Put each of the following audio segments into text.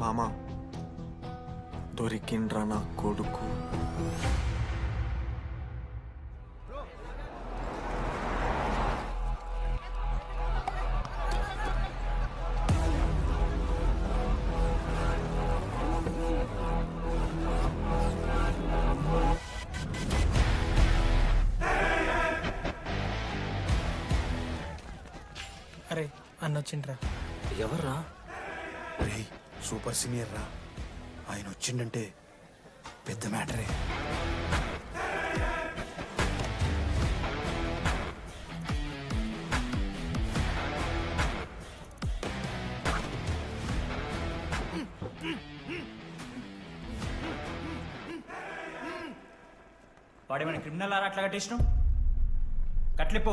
మామ దొరికిండ్రా నా కొడుకు. అరే అన్న వచ్చిండ్రా ఎవర్రా? రేయ్ సూపర్ సీనియర్ రా ఆయన వచ్చిండంటే పెద్ద మ్యాటరే. వాడేమైనా క్రిమినల్ ఆరా అట్లా కట్టేసినావు కట్లిపో.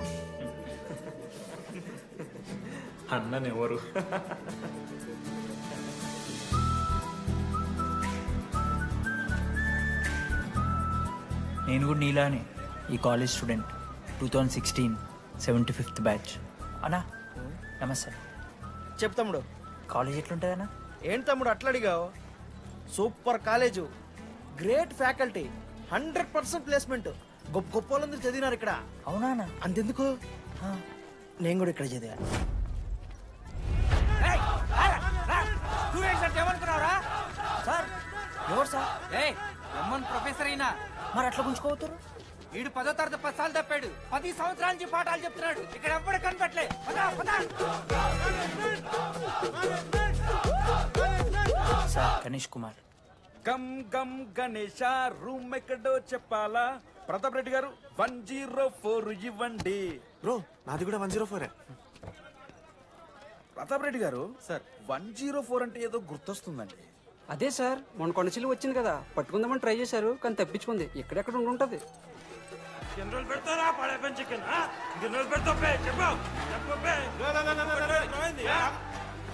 అన్ననెవరు? నేను కూడా నీలానే ఈ college student. Two thousand sixteen seventy fifth batch. అన్నా నమస్తే. చెప్పు తమ్ముడు. కాలేజ్ ఎట్లుంటుంది అన్న? ఏంటి తమ్ముడు అట్లా అడిగావు? Super college. Great faculty. Hundred percent placement. గొప్ప గొప్ప వాళ్ళందరూ చదివినారు ఇక్కడ. అవునా అంతెందుకు? నేను కూడా ఇక్కడ చదివా. సార్ ఎవరు సార్? ఏయ్ ఎమ్మన్ ప్రొఫెసర్ అయినా మరి అట్లా గుంజుకోవతారు వీడు పదో తరగతి పది సార్లు తప్పాడు. పది సంవత్సరాల నుంచి పాఠాలు చెప్తున్నాడు. ఇక్కడ ఎవ్వడు కనిపెట్టలే పదా పదా. సార్ గణేష్ కుమార్. గమ్ గమ్ గణేష రూమ్ ఎక్కడో చెప్పాలా ప్రతాప్ రెడ్డి గారు వన్ జీరో ఫోర్ ఇవ్వండి బ్రో నాది కూడా వన్ జీరో ఫోరే ప్రతాప్ రెడ్డి గారు సార్ వన్ జీరో ఫోర్ అంటే ఏదో గుర్తొస్తుందండి అదే సార్ మొన్న కొండచిల్లు వచ్చింది కదా పట్టుకుందామని ట్రై చేశారు కానీ తప్పించుకుంది ఎక్కడెక్కడ ఉండి ఉంటది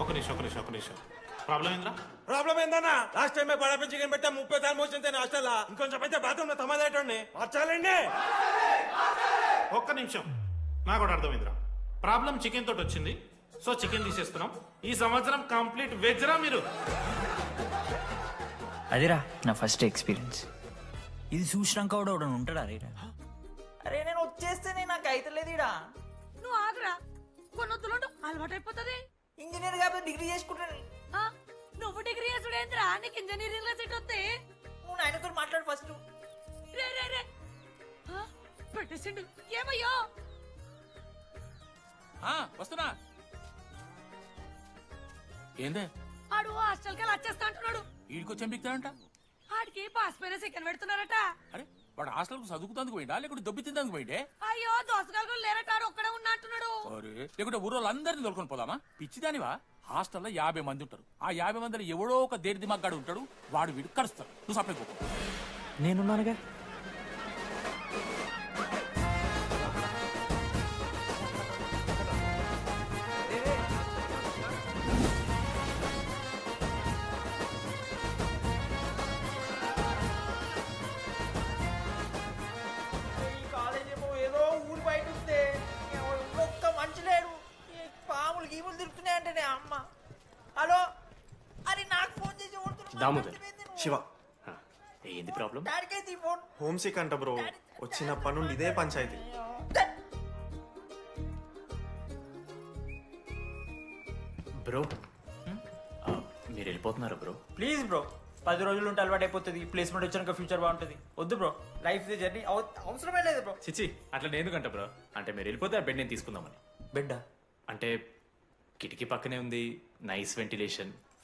ఒక నిమిషం ఒక నిమిషం ఒక నిమిషం ప్రాబ్లం ఏంద్రా ప్రాబ్లం ఏందన్నా? లాస్ట్ టైం పడపి చికెన్ పెట్టా ముప్పై సార్లు మోసింది హాస్టల్ ఇంకొంచెం అయితే బాత్రూమ్లో తమాదేటండి మార్చాలండి. ఒక్క నిమిషం. నాకు కూడా అర్థమైందిరా. ప్రాబ్లం చికెన్ తోటి వచ్చింది. సో చికెన్ తీసేస్తున్నాం. ఈ సంవత్సరం కంప్లీట్ వెజ్ రా మీరు? అదిరా నా ఫస్ట్ ఎక్స్పీరియన్స్ ఇది చూసినాక కూడా ఒకడు ఉంటాడా రే అరే నేను వచ్చేస్తేనే నాకు అయితలేదు ఇడా నువ్వు ఆగురా. కొన్నొత్తులుండు అలవాటైపోతుంది. ఇంజనీర్ కాబట్టి డిగ్రీ చేసుకుంటాను. చేసుడేంద్రా నీకు ఇంజనీరింగ్లో సీట్ వస్తే? నువ్వు నాయనతో మాట్లాడు ఫస్ట్. రే రే రే. ఆ, పెట్టేసిండు. ఏమయ్యో? వస్తున్నా. ఏందే? ఆడు హాస్టల్కి వచ్చేస్తా అంటున్నాడు. వీడికి చెంపిస్తాడంట ఆడికి పాస్ పైన సెకండ్ పెడుతున్నారట. అరే వాడు హాస్టల్ చదువుకుతానికి పోయిండా? లేకుంటే దొబ్బి తిందానికి పోయిండే? అయ్యో దోసగాలు అంటున్నాడు అరే లేకుంటే ఊరోళ్ళు అందరిని తోలుకొని పోదామా? పిచ్చిదానివా? హాస్టల్లో యాభై మంది ఉంటారు. ఆ యాభై మందిలో ఎవడో ఒక దేర్ది మగ్గాడు ఉంటాడు. వాడు వీడు కలుస్తాడు నువ్వు సప్లై నేనున్నానుగా? దామోదర్. శివ. ఏంది ప్రాబ్లం? హోమ్ సిక్ అంట బ్రో. వచ్చినప్పటి నుండి ఇదే పంచాయతీ. బ్రో మీరు వెళ్ళిపోతున్నారా బ్రో? Please bro. పది రోజులు ఉంటే అలవాటు అయిపోతుంది. ప్లేస్మెంట్ వచ్చాక ఫ్యూచర్ బాగుంటుంది. వద్దు బ్రో. లైఫ్ జర్నీ అవసరమే లేదు బ్రో. చిచి అట్లా ఎందుకంట బ్రో? అంటే మీరు వెళ్ళిపోతే ఆ బెడ్ నేను తీసుకుందామని. బిడ్డ అంటే కిటికీ పక్కనే ఉంది. నైస్ వెంటిలేషన్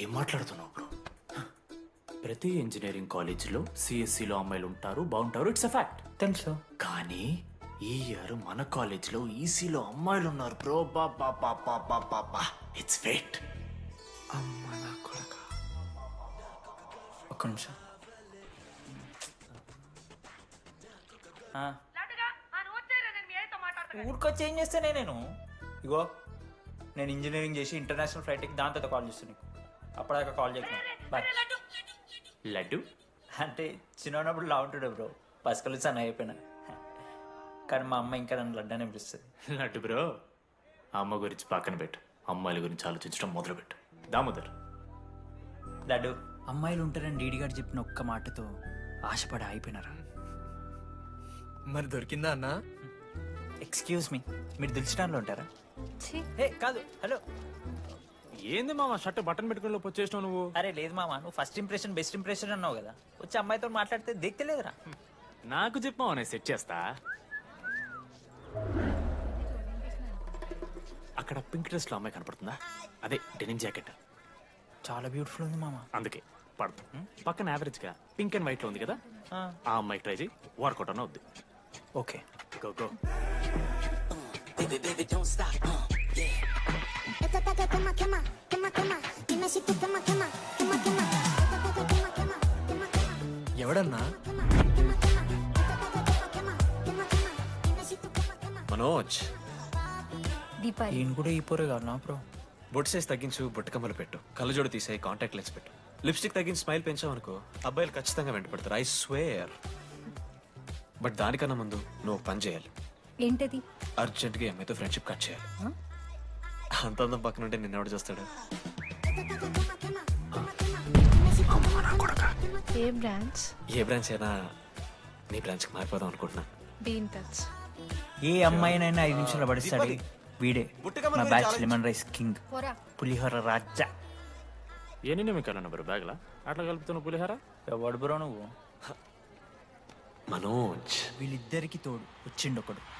ఏం మాట్లాడుతున్నావు బ్రో? ప్రతి ఇంజనీరింగ్ కాలేజీలో సిఎస్సిలో అమ్మాయిలు ఉంటారు బాగుంటారు ఇట్స్ అ ఫ్యాక్ట్ తెలుసు. కానీ ఈ ఇయర్ మన కాలేజీలో ఈసీలో అమ్మాయిలు ఉన్నారు బ్రో. బా బా బా బా బా బా బా. ఇట్స్ ఫేట్ అమ్మ నా కొడక. ఒక్క నిమిషం. ఆ, ఊరికొచ్చి ఏం చేస్తానే నేను. ఇగో నేను ఇంజనీరింగ్ చేసి ఇంటర్నేషనల్ ఫ్లైట్కి దాని తర్వాత కాల్ చేస్తాను నీకు. అప్పటిదాకా కాల్ చేయకు బాయ్ లడ్డు? అంటే చిన్నప్పుడు లా ఉంటాడు బ్రో పసకలు సన్న అయిపోయినా. కానీ మా అమ్మ ఇంకా నన్ను లడ్డానే పిలుస్తుంది. లడ్డు బ్రో అమ్మ గురించి పక్కన పెట్టు. అమ్మాయిల గురించి ఆలోచించడం మొదలు పెట్టు దామోదర్. లడ్డు. అమ్మాయిలు ఉంటారని డీడీ గారు చెప్పిన ఒక్క మాటతో ఆశపడి అయిపోయినారా మరి దొరికిందా అన్నా? ఎక్స్క్యూజ్ మీ మీరు దిల్చడంలో ఉంటారా? ఏ కాదు. హలో. ఏంది మామ? షర్ట్ బటన్ పెట్టుకుని లోపు వచ్చేసినావు నువ్వు? అరే లేదు మామ. నువ్వు ఫస్ట్ ఇంప్రెషన్ బెస్ట్ ఇంప్రెషన్ అన్నావు కదా. వచ్చి అమ్మాయితో మాట్లాడితే దిక్కలేదురా. నాకు చెప్పావు నేను సెట్ చేస్తా. అక్కడ పింక్ డ్రెస్లో అమ్మాయి కనపడుతుందా? అదే డెనిమ్ జాకెట్ చాలా బ్యూటిఫుల్ ఉంది మామ. అందుకే పడదు. పక్కన యావరేజ్గా పింక్ అండ్ వైట్లో ఉంది కదా? ఆ. అమ్మాయి ట్రై చేయి. వర్కౌట్ అన్న వద్దు. ఓకే. గో గో ఎవడన్నా? మనోజ్. దీపాలి. ఈయన కూడా ఈ పోరే కాదు నా బ్రో? బొట్ సైజ్ తగ్గించు బొట్టకమ్మలు పెట్టు. కళ్ళజోడు తీసాయి కాంటాక్ట్ లెన్స్ పెట్టు. లిప్స్టిక్ తగ్గించి స్మైల్ పెంచావనుకో అబ్బాయిలు ఖచ్చితంగా వెంటపడతారు ఐ స్వేర్ బట్ దానికన్నా ముందు నువ్వు పని చేయాలి. ఏంటది? అర్జెంట్గా అమ్మాయితో ఫ్రెండ్షిప్ కట్ చేయాలి. అంత అందం పక్కన ఉంటే నిన్నెవడు చూస్తాడు? ఏ బ్రాంచ్? ఏ బ్రాంచ్ అయినా నీ బ్రాంచ్కి మారిపోదాం అనుకుంటున్నా. Be in touch. ఏ అమ్మాయినైనా ఐదు నిమిషాలు పడిస్తాడు. వీడే నా బ్యాచ్ లెమన్ రైస్ కింగ్. పులిహోర రాజా ఎన్ని నిమికాలు బ్రో బ్యాగ్లా? అట్లా కలుపుతున్న పులిహార? ఎవడు బ్రో నువ్వు? మనోజ్. వీళ్ళిద్దరికి తోడు. వచ్చిండు ఒకడు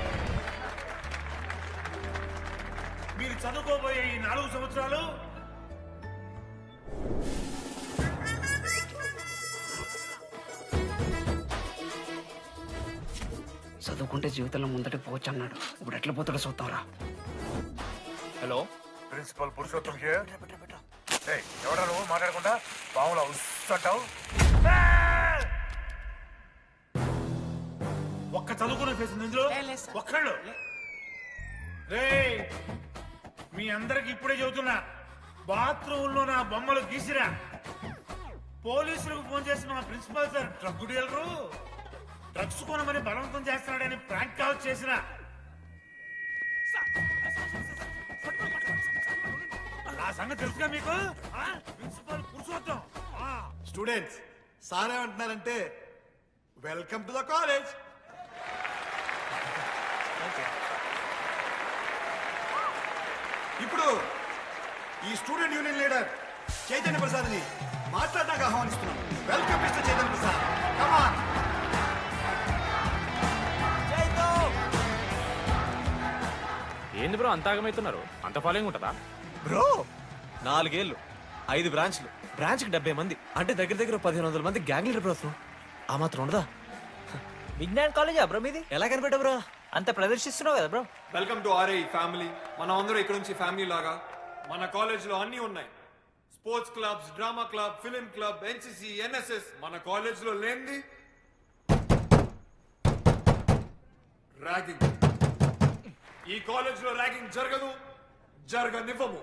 చదువుకోబోయే ఈ నాలుగు సంవత్సరాలు? చదువుకుంటే జీవితంలో ముందట పోవచ్చు అన్నాడు. ఇప్పుడు ఎట్లా పోతాడో చూద్దాంరా హలో? ప్రిన్సిపల్ పురుషోత్తం హియర్ ఎవడా నువ్వు? మాట్లాడకుండా? పావులా ఉస్సంటావు ఒక్క చదువుకునే ఫేస్ ఉంది ఇందులో. ఒక్కళ్ళు. రే మీ అందరికి ఇప్పుడే చెబుతున్నా బాత్రూంలో నా బొమ్మలు గీసిరా పోలీసులకు ఫోన్ చేసి మా principal sir drug dealer drugs కొనమని బలవంతం చేస్తున్నాడని ప్రాంక్ కాల్ చేసిన ఆ సంగతి తెలుసుగా మీకు ఆ? ప్రిన్సిపల్ పురుషోత్తం ఆ. స్టూడెంట్స్ సార్ ఏమంటున్నారంటే వెల్కమ్ టు ద కాలేజ్ ఇప్పుడు ఈ స్టూడెంట్ యూనియన్ లీడర్ చైతన్య ప్రసాద్ని మాట్లాడడానికి ఆహ్వానిస్తున్నాం. Welcome mister Chaitanya Prasad. Come on ఏంది బ్రో అంత ఆగమవుతున్నారు అంత ఫాలోయింగ్ ఉంటుందా? బ్రో! నాలుగేళ్ళు ఐదు బ్రాంచ్లు. బ్రాంచ్కి డెబ్బై మంది అంటే దగ్గర దగ్గర పదిహేను వందల మంది గ్యాంగ్ లీడర్ బ్రో ఆ మాత్రం ఉండదా? విజ్ఞాన్ కాలేజా బ్రో మీది? ఎలా కనిపెట్టా బ్రో? అంత ప్రదర్శిస్తున్నావు కదా bro welcome to RI family మనం అందరూ ఇక్కడ నుంచి ఫ్యామిలీ లాగా. మన కాలేజీలో అన్నీ ఉన్నాయి. Sports clubs drama club film club NCC NSS మన కాలేజీలో లేనిది ర్యాగింగ్ ఈ కాలేజీలో ర్యాగింగ్ జరగదు జరగనివ్వము.